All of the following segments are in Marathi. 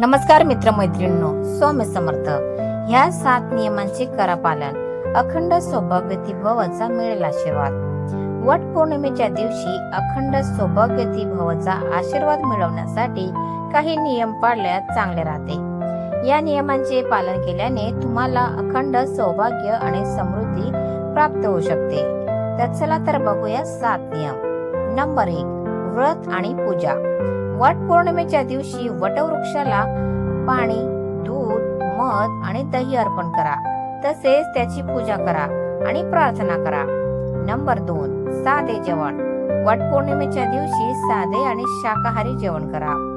नमस्कार मित्रमैत्रिणींनो सौम्य समर्थ. ह्या सात नियमांचे करा पालन. अखंड सौभाग्यती भवचा मिळेल आशीर्वाद. वट पौर्णिमेच्या दिवशी अखंड सौभाग्यती भवचा आशीर्वाद मिळवण्यासाठी काही नियम पाळल्यास चांगले राहते. या नियमांचे पालन केल्याने तुम्हाला अखंड सौभाग्य आणि समृद्धी प्राप्त होऊ शकते. तर चला तर बघूया सात नियम. नंबर एक व्रत आणि पूजा. वट पौर्णिमेच्या दिवशी वटवृक्षाला पाणी दूध मध आणि दही अर्पण करा. तसेच त्याची पूजा करा आणि प्रार्थना करा. नंबर दोन साधे जेवण. वट पौर्णिमेच्या दिवशी साधे आणि शाकाहारी जेवण करा.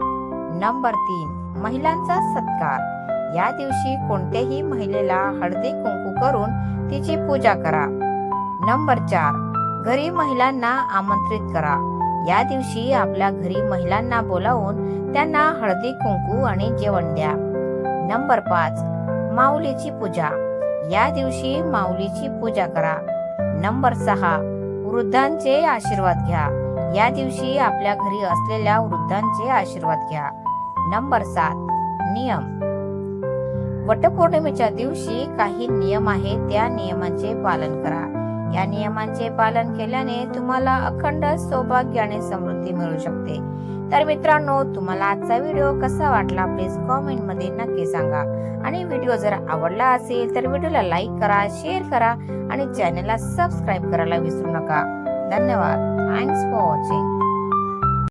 नंबर तीन महिलांचा सत्कार. या दिवशी कोणत्याही महिलेला हळदी कुंकू करून तिची पूजा करा. नंबर चार घरी महिलांना आमंत्रित करा. या दिवशी आपल्या घरी महिलांना बोलावून त्यांना हळदी कुंकू आणि जेवण द्या. नंबर पाच माऊलीची पूजा. या दिवशी माऊलीची पूजा करा. नंबर सहा वृद्धांचे आशीर्वाद घ्या. या दिवशी आपल्या घरी असलेल्या वृद्धांचे आशीर्वाद घ्या. नंबर सात नियम. वटपौर्णिमेच्या दिवशी काही नियम आहेत त्या नियमांचे पालन करा. या नियमांचे पालन केल्याने तुम्हाला अखंड सौभाग्य आणि समृद्धी मिळू शकते. तर मित्रांनो तुम्हाला आजचा व्हिडिओ कसा वाटला प्लीज कॉमेंटमध्ये नक्की सांगा. आणि व्हिडिओ जर आवडला असेल तर व्हिडिओला लाईक करा शेअर करा आणि चॅनलला सबस्क्राईब करायला विसरू नका. धन्यवाद. Thanks for watching